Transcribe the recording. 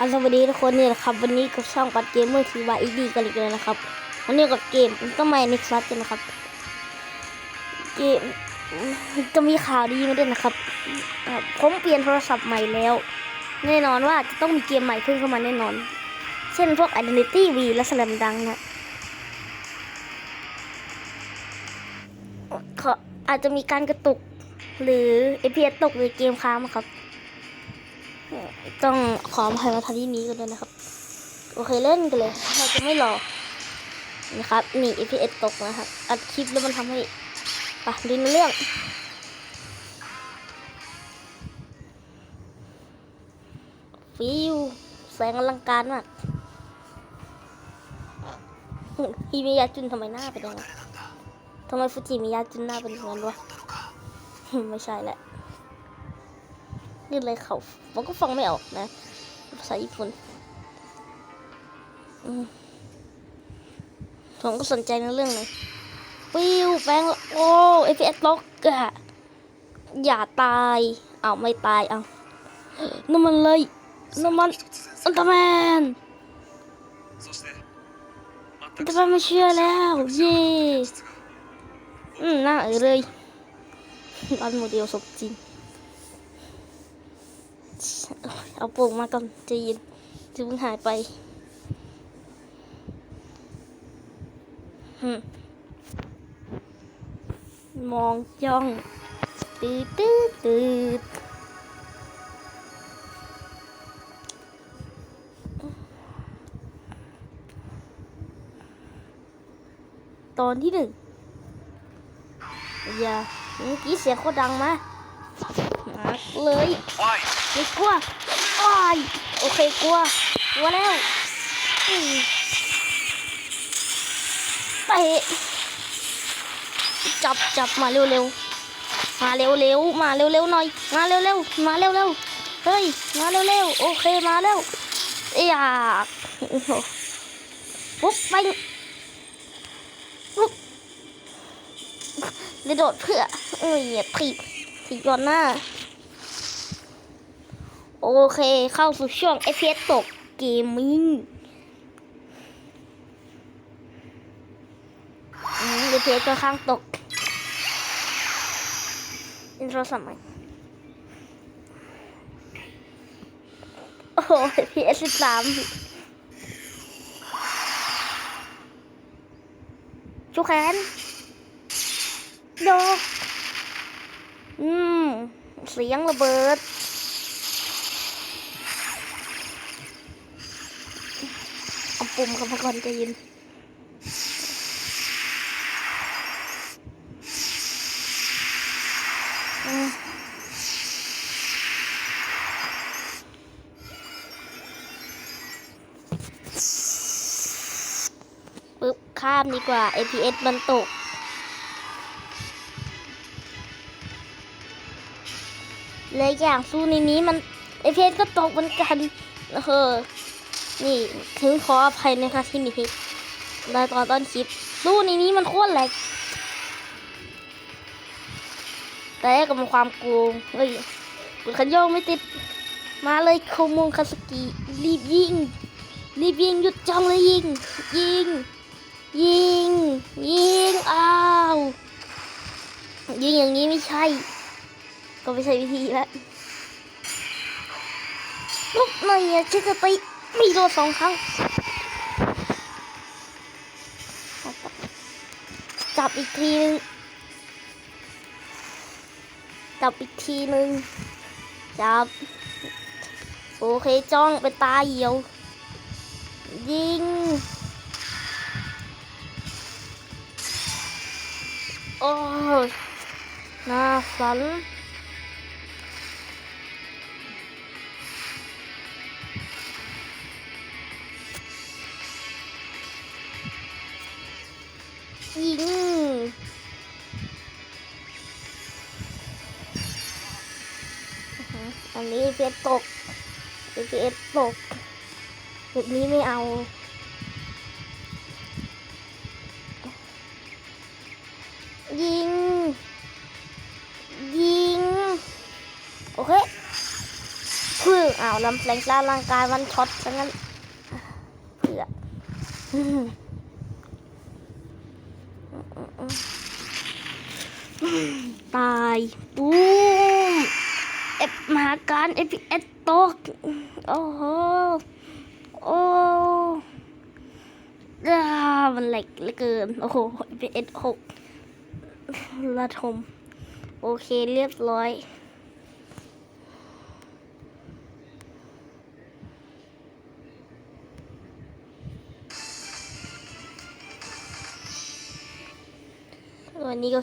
อัสวัสดีทุกคนเนี่ยนะครับ วันนี้กับช่องปัดเกมเมอร์ทีวาอีดีกันอีกแล้วนะครับวันนี้กับเกมก็ไม่ในคลัสกันนะครับ เกมจะมีข่าวดีมาด้วยนะครับ ผมเปลี่ยนโทรศัพท์ใหม่แล้ว แน่นอนว่าจะต้องมีเกมใหม่เพิ่มเข้ามาแน่นอน เช่นพวก Identity V และ Slam Dunk นะเขาอาจจะมีการกระตุกหรือ FPS ตกหรือเกมค้างนครับ ต้องขออภัยมาทางที่นี้กันด้วยนะครับ โอเคเล่นกันเลยเราจะไม่รอนะครับนี่ FPS ตกนะครับอัดคลิปแล้วมันทำให้ปะดูในเรื่องฟิวแสงอลังการมากฮิมิยาจุนทำไมหน้าเป็นอย่างนั้นทำไมฟูจิมิยาจุนหน้าเป็นอย่างนั้นวะไม่ใช่แหละ นี่เลยเขาผมก็ฟังไม่ออกนะ ภาษาญี่ปุ่นผมก็สนใจในเรื่องเลยปิวแบงโอ้เอฟเอสล็อกอะอย่าตาย เอาไม่ตาย เอาน้ำมันเลยน้ำมันอันตรแมนอันตรแมนไม่เชื่อแล้ว เย่อืมน่าเออเลยอันโมเดลสดจริง เอาโป่งมาก่อนจะยินจะเพิ่งหายไปหึมองจ้องตืดตืดตืดตอนที่หนึ่งอย่าเมื่อกี้เสียงโคตรดังมา เลยไม่กลัวโอ้ยโอเคกลัวกลัวแล้วไปจับจับมาเร็วๆ มาเร็วๆ มาเร็วๆหน่อย มาเร็วๆ มาเร็วๆ เฮ้ย มาเร็วๆ โอเคมาแล้วอยากปุ๊บไปปุ๊บกระโดดเพื่อเอ้ยผิดผิดก่อนหน้า โอเคเข้าสู่ช่วง FPS ตกเกมมิ่งอืม FPS ก็ข้างตก อินโทรสมัยโอ้โห FPS สิบสามชูแขนโดอืม เสียงระเบิด ปุ่มเข้ามาก่อนจะยินปึ๊บข้ามดีกว่า APS มันตกเลยอย่างสู้ในนี้มัน APS ก็ตกเหมือนกันเออ นี่ถึงขออภัยนะคะที่มีพิษในตอนต้นคลิปสู้ในนี้มันโคตรแหลกแต่กับมันความโกงเฮ้ยกดคันโยกไม่ติด มาเลยโคมงคาสกิรีบยิง รีบยิงหยุดจ้องเลยยิง ยิง ยิง ยิง อ้าว ยิงอย่างนี้ไม่ใช่ ก็ไม่ใช่วิธีแล้วลุกหน่อยอะฉันจะไป มีโดนสองครั้ง จับอีกทีนึง จับอีกทีนึง จับ โอเคจ้องเป็นตาเหี่ยว ยิง โอ้ยน่าสัน ยิง อันนี้เพียตกเพียตกแบบนี้ไม่เอายิง ยิง โอเคคืออ้าวลำแสงกล้าร่างกายวันช็อตซะงั้นเผื่ออืม ตายปูมเอฟมหาการเอพีเอสตก โอ้โห โอ้อ่ามันแหล็กเหลือเกิน โอ้โหเอพีเอสหกระทม โอเคเรียบร้อยวันนี้ก็